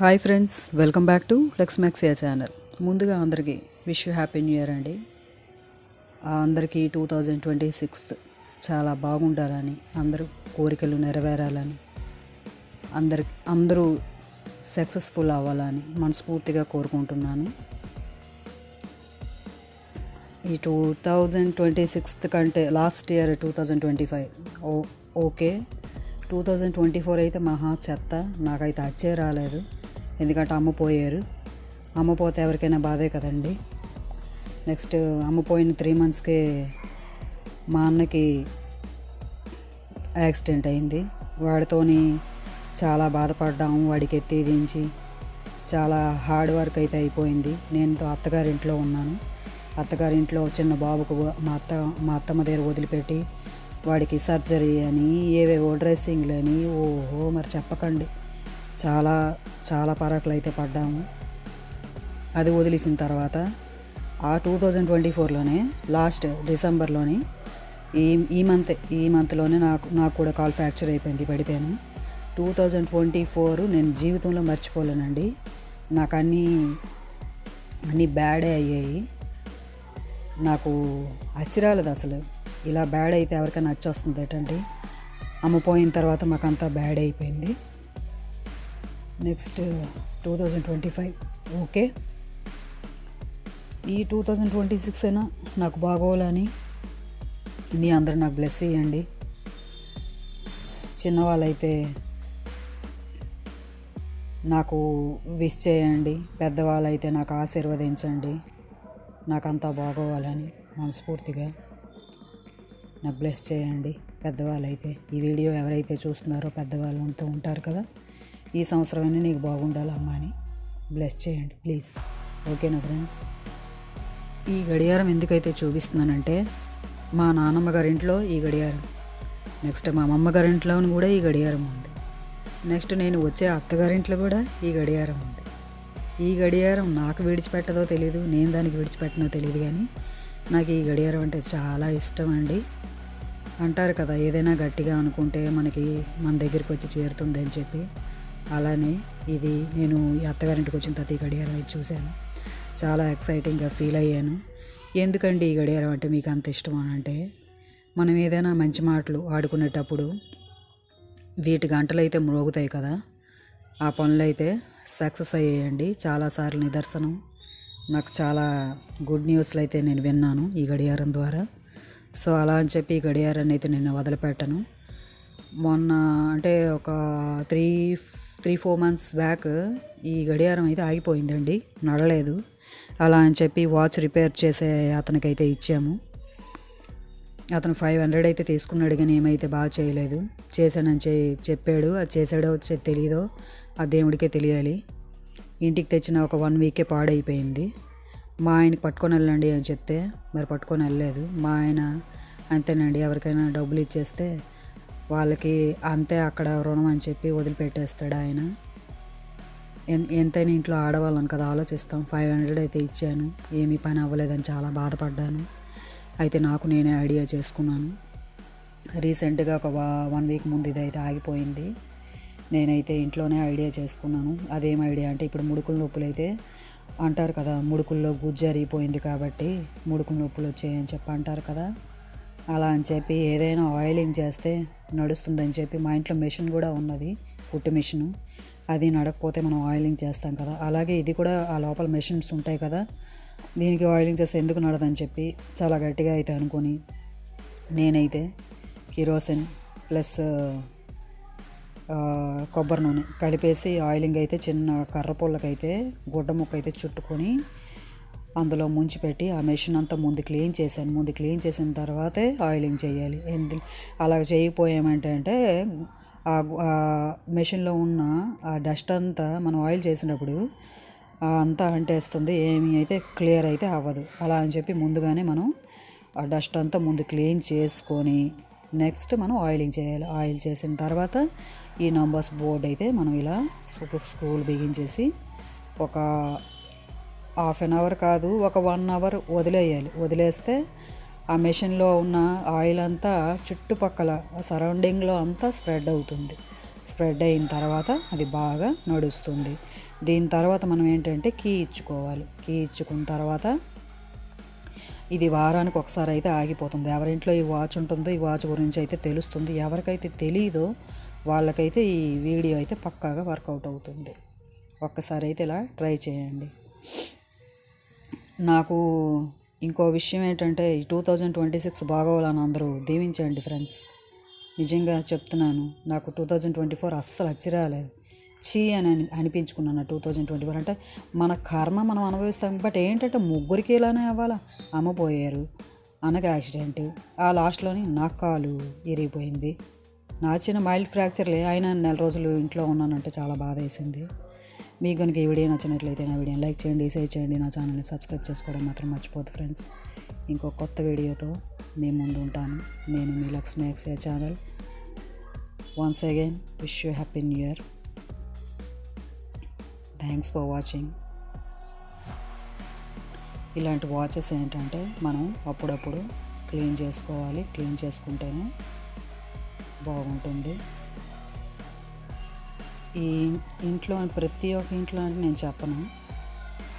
Hi friends welcome back to లెక్స్ మ్యాక్సియా channel. ముందుగా అందరికీ wish you happy new year అండి. అందరికీ టూ థౌజండ్ ట్వంటీ సిక్స్త్ చాలా బాగుండాలని అందరూ కోరికలు నెరవేరాలని అందరి అందరూ సక్సెస్ఫుల్ అవ్వాలని మనస్ఫూర్తిగా కోరుకుంటున్నాను. ఈ టూ థౌజండ్ ట్వంటీ సిక్స్త్ కంటే last year two thousand twenty five. Oh okay. Two thousand twenty four అయితే మహా చెత్త నాకైతే అచ్చే రాలేదు. ఎందుకంటే అమ్మ పోయారు. అమ్మ పోతే ఎవరికైనా బాధే కదండి. నెక్స్ట్ అమ్మ పోయిన త్రీ మంత్స్కే మా అన్నకి యాక్సిడెంట్ అయింది. వాడితోని చాలా బాధపడ్డాము. వాడికి ఎత్తి దించి చాలా హార్డ్ వర్క్ అయితే అయిపోయింది. నేను అత్తగారింట్లో ఉన్నాను. అత్తగారింట్లో చిన్న బాబుకు మా అత్త మా అత్తమ్మ దగ్గర వదిలిపెట్టి వాడికి సర్జరీ అని ఏవేవో డ్రెస్సింగ్లు అని ఓహో మరి చెప్పకండి. చాలా చాలా పరాకులు అయితే పడ్డాము. అది వదిలేసిన తర్వాత ఆ టూ థౌజండ్ ట్వంటీ ఫోర్లోనే లాస్ట్ డిసెంబర్లోని ఈ ఈ మంత్ ఈ మంత్లోనే నాకు నాకు కూడా కాల్ ఫ్రాక్చర్ అయిపోయింది పడిపోయాను. టూ థౌజండ్ ట్వంటీ ఫోర్ నేను జీవితంలో మర్చిపోలేనండి. నాకు అన్నీ అన్నీ బ్యాడే అయ్యాయి. నాకు అచ్చిరాలేదు అసలు. ఇలా బ్యాడ్ అయితే ఎవరికైనా నచ్చి వస్తుంది ఏంటంటే అమ్మ పోయిన తర్వాత మాకంతా బ్యాడ్ అయిపోయింది. Next two thousand twenty five. Okay. ఈ టూ థౌజండ్ ట్వంటీ సిక్స్ అయినా నాకు బాగోవాలని మీ అందరూ నాకు బ్లెస్ చేయండి. చిన్నవాళ్ళైతే నాకు విష్ చేయండి. పెద్దవాళ్ళైతే నాకు ఆశీర్వదించండి. నాకంతా బాగోవాలని మనస్ఫూర్తిగా నాకు బ్లెస్ చేయండి. పెద్దవాళ్ళైతే ఈ వీడియో ఎవరైతే చూస్తున్నారో పెద్దవాళ్ళు ఉంటూ ఉంటారు కదా ఈ సంవత్సరమైనా నీకు బాగుండాలమ్మా అని బ్లెస్ చేయండి ప్లీజ్ ఓకేనా ఫ్రెండ్స్ ఈ గడియారం ఎందుకైతే చూపిస్తున్నానంటే మా నాన్నమ్మ గారింట్లో ఈ గడియారం. నెక్స్ట్ మా అమ్మమ్మ గారింట్లో కూడా ఈ గడియారం ఉంది. నెక్స్ట్ నేను వచ్చే అత్తగారింట్లో కూడా ఈ గడియారం ఉంది. ఈ గడియారం నాకు విడిచిపెట్టదో తెలియదు నేను దానికి విడిచిపెట్టనో తెలియదు కానీ నాకు ఈ గడియారం అంటే చాలా ఇష్టం అండి. అంటారు కదా ఏదైనా గట్టిగా అనుకుంటే మనకి మన దగ్గరికి వచ్చి చేరుతుంది అని చెప్పి. అలానే ఇది నేను ఈ అత్తగారింటికి వచ్చిన తర్వాత ఈ గడియారం అయితే చూశాను. చాలా ఎక్సైటింగ్గా ఫీల్ అయ్యాను. ఎందుకండి ఈ గడియారం అంటే మీకు అంత ఇష్టం అని అంటే మనం ఏదైనా మంచి మాటలు ఆడుకునేటప్పుడు వీటి గంటలు అయితే మ్రోగుతాయి కదా. ఆ పనులు అయితే సక్సెస్ అయ్యాయండి చాలాసార్లు నిదర్శనం. నాకు చాలా గుడ్ న్యూస్లు అయితే నేను విన్నాను ఈ గడియారం ద్వారా. సో అలా అని చెప్పి ఈ గడియారాన్ని అయితే నేను వదిలిపెట్టను. మొన్న అంటే ఒక three three four months back ఈ గడియారం అయితే ఆగిపోయిందండి. నడలేదు. అలా అని చెప్పి వాచ్ రిపేర్ చేసే అతనికైతే ఇచ్చాము. అతను ఫైవ్ హండ్రెడ్ అయితే తీసుకున్నాడు కానీ ఏమైతే బాగా చేయలేదు. చేశానని చె చెప్పాడు. అది చేశాడో తెలియదో ఆ దేవుడికే తెలియాలి. ఇంటికి తెచ్చిన ఒక వన్ వీకే పాడైపోయింది. మా ఆయనకి పట్టుకొని వెళ్ళండి అని చెప్తే మరి పట్టుకొని వెళ్ళలేదు. మా ఆయన అంతేనండి. ఎవరికైనా డబ్బులు ఇచ్చేస్తే వాళ్ళకి అంతే అక్కడ రుణం అని చెప్పి వదిలిపెట్టేస్తాడు ఆయన. ఎన్- ఎంతైనా ఇంట్లో ఆడవాళ్ళని కదా ఆలోచిస్తాం. ఫైవ్ హండ్రెడ్ అయితే ఇచ్చాను. ఏమీ పని అవ్వలేదని చాలా బాధపడ్డాను. అయితే నాకు నేనే ఐడియా చేసుకున్నాను. రీసెంట్గా ఒక వన్ వీక్ ముందు ఇది అయితే ఆగిపోయింది. నేనైతే ఇంట్లోనే ఐడియా చేసుకున్నాను. అదేం ఐడియా అంటే ఇప్పుడు ముడుకుల నొప్పులు అయితే అంటారు కదా ముడుకుల్లో గుజ్జు అరిగిపోయింది కాబట్టి ముడుకుల నొప్పులు వచ్చాయని చెప్పి అంటారు కదా. అలా అని చెప్పి ఏదైనా ఆయిలింగ్ చేస్తే నడుస్తుందని చెప్పి మా ఇంట్లో మెషిన్ కూడా ఉన్నది కుట్టు మిషను అది నడకపోతే మనం ఆయిలింగ్ చేస్తాం కదా. అలాగే ఇది కూడా ఆ లోపల మెషిన్స్ ఉంటాయి కదా. దీనికి ఆయిలింగ్ చేస్తే ఎందుకు నడదని చెప్పి చాలా గట్టిగా అయితే అనుకొని నేనైతే కిరోసిన్ ప్లస్ కొబ్బరి నూనె కలిపేసి ఆయిలింగ్ అయితే చిన్న కర్ర పుల్లకైతే గుడ్డ ముక్క అయితే చుట్టుకొని అందులో ముంచి పెట్టి ఆ మెషిన్ అంతా ముందు క్లీన్ చేశాను. ముందు క్లీన్ చేసిన తర్వాతే ఆయిలింగ్ చేయాలి. ఎందు అలా చేయకపోయామంటే అంటే ఆ మెషిన్లో ఉన్న ఆ డస్ట్ అంతా మనం ఆయిల్ చేసినప్పుడు అంతా అంటేస్తుంది ఏమీ అయితే క్లియర్ అయితే అవ్వదు. అలా అని చెప్పి ముందుగానే మనం ఆ డస్ట్ అంతా ముందు క్లీన్ చేసుకొని నెక్స్ట్ మనం ఆయిలింగ్ చేయాలి. ఆయిల్ చేసిన తర్వాత ఈ నంబర్స్ బోర్డ్ అయితే మనం ఇలా స్కూల్ బిగించేసి ఒక హాఫ్ అన్ అవర్ కాదు ఒక వన్ అవర్ వదిలేయాలి. వదిలేస్తే ఆ మెషిన్లో ఉన్న ఆయిల్ అంతా చుట్టుపక్కల సరౌండింగ్లో అంతా స్ప్రెడ్ అవుతుంది. స్ప్రెడ్ అయిన తర్వాత అది బాగా నడుస్తుంది. దీని తర్వాత మనం ఏంటంటే కీ ఇచ్చుకోవాలి. కీ ఇచ్చుకున్న తర్వాత ఇది వారానికి ఒకసారి అయితే ఆగిపోతుంది. ఎవరింట్లో ఈ వాచ్ ఉంటుందో ఈ వాచ్ గురించి అయితే తెలుస్తుంది. ఎవరికైతే తెలియదో వాళ్ళకైతే ఈ వీడియో అయితే పక్కాగా వర్కౌట్ అవుతుంది. ఒక్కసారి అయితే ఇలా ట్రై చేయండి. నాకు ఇంకో విషయం ఏంటంటే ఈ టూ థౌజండ్ ట్వంటీ సిక్స్ బాగోవాలని అందరూ దీవించండి ఫ్రెండ్స్ నిజంగా చెప్తున్నాను నాకు టూ థౌజండ్ ట్వంటీ ఫోర్ అస్సలు అచ్చిరాలేదు చీ అని అని అనిపించుకున్నాను టూ థౌజండ్ ట్వంటీ ఫోర్ అంటే మన కర్మ మనం అనుభవిస్తాం బట్ ఏంటంటే ముగ్గురికి ఇలానే అవ్వాలా? అమ్మ పోయారు అనగా యాక్సిడెంట్ ఆ లాస్ట్లోని నా కాలు ఇరిగిపోయింది. నా చిన్న మైల్డ్ ఫ్రాక్చర్లే అయినా నెల రోజులు ఇంట్లో ఉన్నానంటే చాలా బాధ వేసింది మీకు కనుక ఈ వీడియో నచ్చినట్లయితే నా వీడియోని లైక్ చేయండి షేర్ చేయండి నా ఛానల్ని సబ్స్క్రైబ్ చేసుకోవడం మాత్రం మర్చిపోదు ఫ్రెండ్స్. ఇంకో కొత్త వీడియోతో మీ ముందు ఉంటాను. నేను మీ Lakshmi x channel. Once again wish you happy new year thanks for watching ఇలాంటి వాచెస్ ఏంటంటే మనం అప్పుడప్పుడు క్లీన్ చేసుకోవాలి. క్లీన్ చేసుకుంటేనే బాగుంటుంది. ఈ ఇంట్లో ప్రతి ఒక్క ఇంట్లో అని నేను చెప్పను.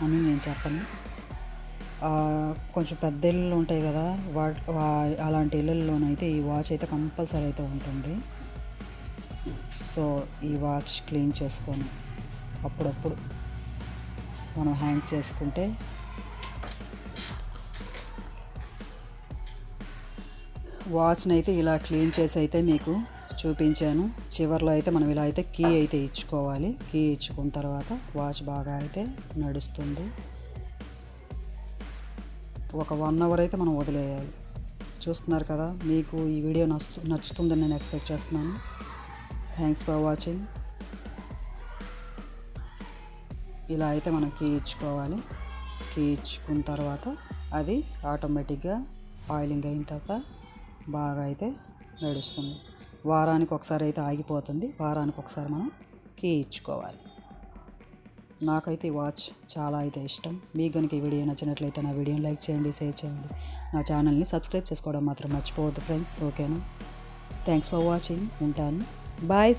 అని నేను చెప్పను. కొంచెం పెద్ద ఇళ్ళు ఉంటాయి కదా వా వా- అలాంటి ఇళ్ళల్లోనైతే ఈ వాచ్ అయితే కంపల్సరీ అయితే ఉంటుంది. సో ఈ వాచ్ క్లీన్ చేసుకొని అప్పుడప్పుడు మనం హ్యాంగ్ చేసుకుంటే వాచ్ని అయితే ఇలా క్లీన్ చేసి అయితే మీకు చూపించాను. చివర్లో అయితే మనం ఇలా అయితే కీ అయితే ఇచ్చుకోవాలి. కీ ఇచ్చుకున్న తర్వాత వాచ్ బాగా అయితే నడుస్తుంది. ఒక వన్ అవర్ అయితే మనం వదిలేయాలి. చూస్తున్నారు కదా మీకు ఈ వీడియో నచ్చు నచ్చుతుందని నేను ఎక్స్పెక్ట్ చేస్తున్నాను. Thanks for watching. ఇలా అయితే మనం కీ ఇచ్చుకోవాలి. కీ ఇచ్చుకున్న తర్వాత అది ఆటోమేటిక్గా ఆయిలింగ్ అయిన తర్వాత బాగా అయితే నడుస్తుంది. వారానికి ఒకసారి అయితే ఆగిపోతుంది. వారానికి ఒకసారి మనం కీ ఇచ్చుకోవాలి. నాకైతే ఈ వాచ్ చాలా అయితే ఇష్టం. మీకు కనుక ఈ వీడియో నచ్చినట్లయితే నా వీడియోని లైక్ చేయండి షేర్ చేయండి. నా ఛానల్ని సబ్స్క్రైబ్ చేసుకోవడం మాత్రం మర్చిపోవద్దు ఫ్రెండ్స్. ఓకేనా? Thanks for watching. ఉంటాను. బాయ్.